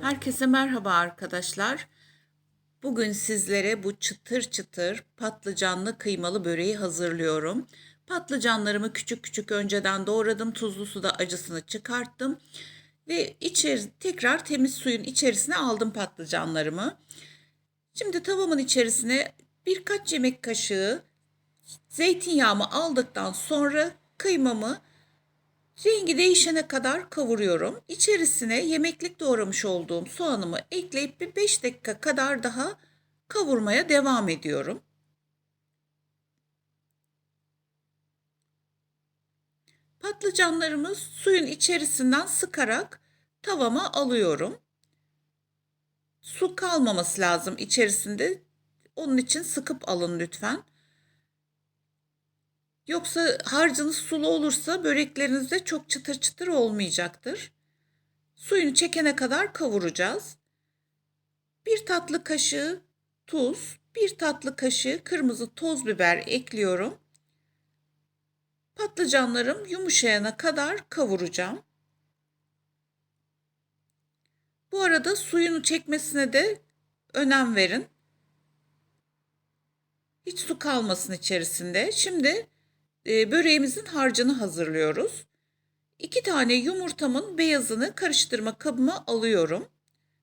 Herkese merhaba arkadaşlar. Bugün sizlere bu çıtır çıtır patlıcanlı kıymalı böreği hazırlıyorum. Patlıcanlarımı küçük küçük önceden doğradım. Tuzlu suda acısını çıkarttım. Ve içeri, tekrar temiz suyun içerisine aldım patlıcanlarımı. Şimdi tavamın içerisine birkaç yemek kaşığı zeytinyağımı aldıktan sonra kıymamı Rengi değişene kadar kavuruyorum. İçerisine yemeklik doğramış olduğum soğanımı ekleyip bir 5 dakika kadar daha kavurmaya devam ediyorum. Patlıcanlarımı suyun içerisinden sıkarak tavama alıyorum. Su kalmaması lazım içerisinde. Onun için sıkıp alın lütfen. Yoksa harcınız sulu olursa böreklerinizde çok çıtır çıtır olmayacaktır. Suyunu çekene kadar kavuracağız. Bir tatlı kaşığı tuz, bir tatlı kaşığı kırmızı toz biber ekliyorum. Patlıcanlarım yumuşayana kadar kavuracağım. Bu arada suyunu çekmesine de önem verin. Hiç su kalmasın içerisinde. Şimdi e, böreğimizin harcını hazırlıyoruz. İki tane yumurtamın beyazını karıştırma kabıma alıyorum.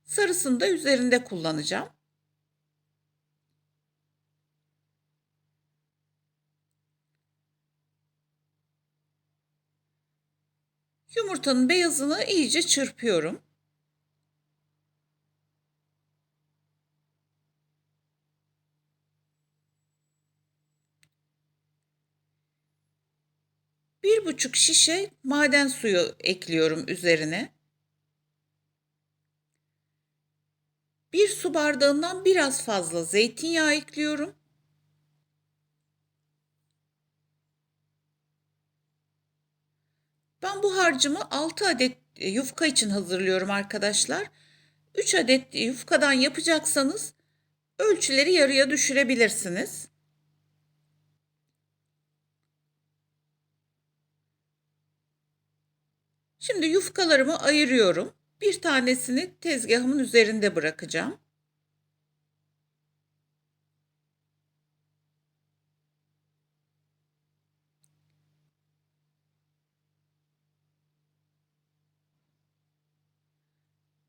Sarısını da üzerinde kullanacağım. Yumurtanın beyazını iyice çırpıyorum. Bir buçuk şişe maden suyu ekliyorum üzerine. Bir su bardağından biraz fazla zeytinyağı ekliyorum. Ben bu harcımı 6 adet yufka için hazırlıyorum arkadaşlar. 3 adet yufkadan yapacaksanız ölçüleri yarıya düşürebilirsiniz. Şimdi yufkalarımı ayırıyorum. Bir tanesini tezgahımın üzerinde bırakacağım.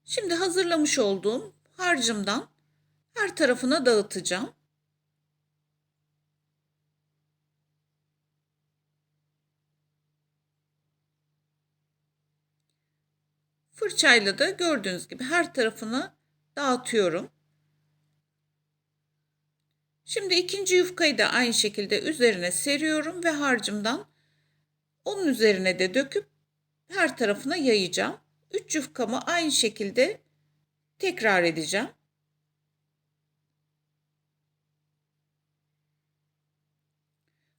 Şimdi hazırlamış olduğum harcımdan her tarafına dağıtacağım. Fırçayla da gördüğünüz gibi her tarafını dağıtıyorum. Şimdi ikinci yufkayı da aynı şekilde üzerine seriyorum ve harcımdan onun üzerine de döküp her tarafına yayacağım. Üç yufkamı aynı şekilde tekrar edeceğim.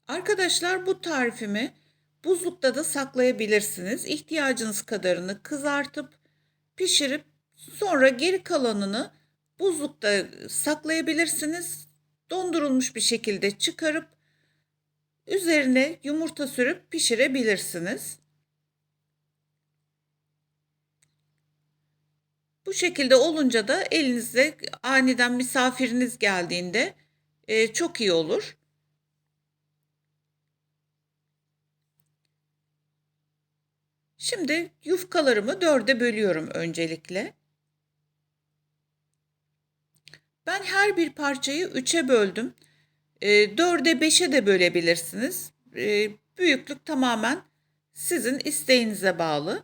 Arkadaşlar bu tarifimi Buzlukta da saklayabilirsiniz. İhtiyacınız kadarını kızartıp pişirip sonra geri kalanını buzlukta saklayabilirsiniz. Dondurulmuş bir şekilde çıkarıp üzerine yumurta sürüp pişirebilirsiniz. Bu şekilde olunca da elinizde aniden misafiriniz geldiğinde e, çok iyi olur. Şimdi yufkalarımı dörde bölüyorum öncelikle. Ben her bir parçayı üçe böldüm. E, dörde beşe de bölebilirsiniz. E, büyüklük tamamen sizin isteğinize bağlı.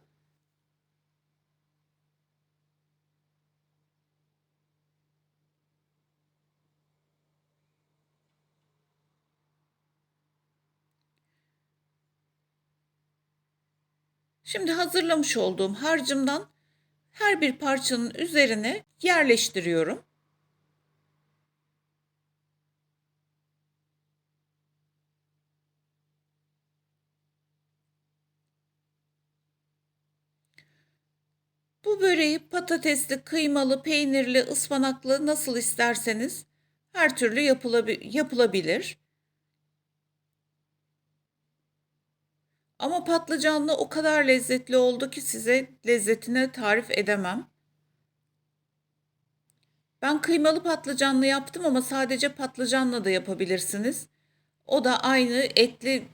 Şimdi hazırlamış olduğum harcımdan her bir parçanın üzerine yerleştiriyorum. Bu böreği patatesli, kıymalı, peynirli, ıspanaklı nasıl isterseniz her türlü yapılabilir. Ama patlıcanlı o kadar lezzetli oldu ki size lezzetini tarif edemem. Ben kıymalı patlıcanlı yaptım ama sadece patlıcanla da yapabilirsiniz. O da aynı etli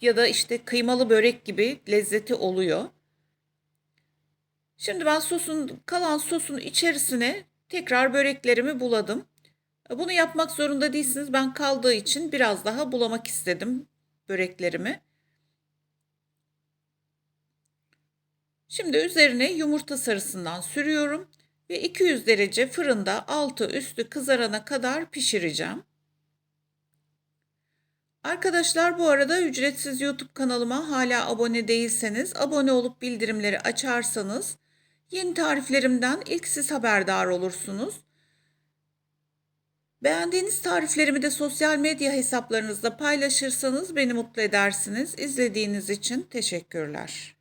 ya da işte kıymalı börek gibi lezzeti oluyor. Şimdi ben sosun kalan sosun içerisine tekrar böreklerimi buladım. Bunu yapmak zorunda değilsiniz. Ben kaldığı için biraz daha bulamak istedim böreklerimi. Şimdi üzerine yumurta sarısından sürüyorum ve 200 derece fırında altı üstü kızarana kadar pişireceğim. Arkadaşlar bu arada ücretsiz YouTube kanalıma hala abone değilseniz abone olup bildirimleri açarsanız yeni tariflerimden ilk siz haberdar olursunuz. Beğendiğiniz tariflerimi de sosyal medya hesaplarınızda paylaşırsanız beni mutlu edersiniz. İzlediğiniz için teşekkürler.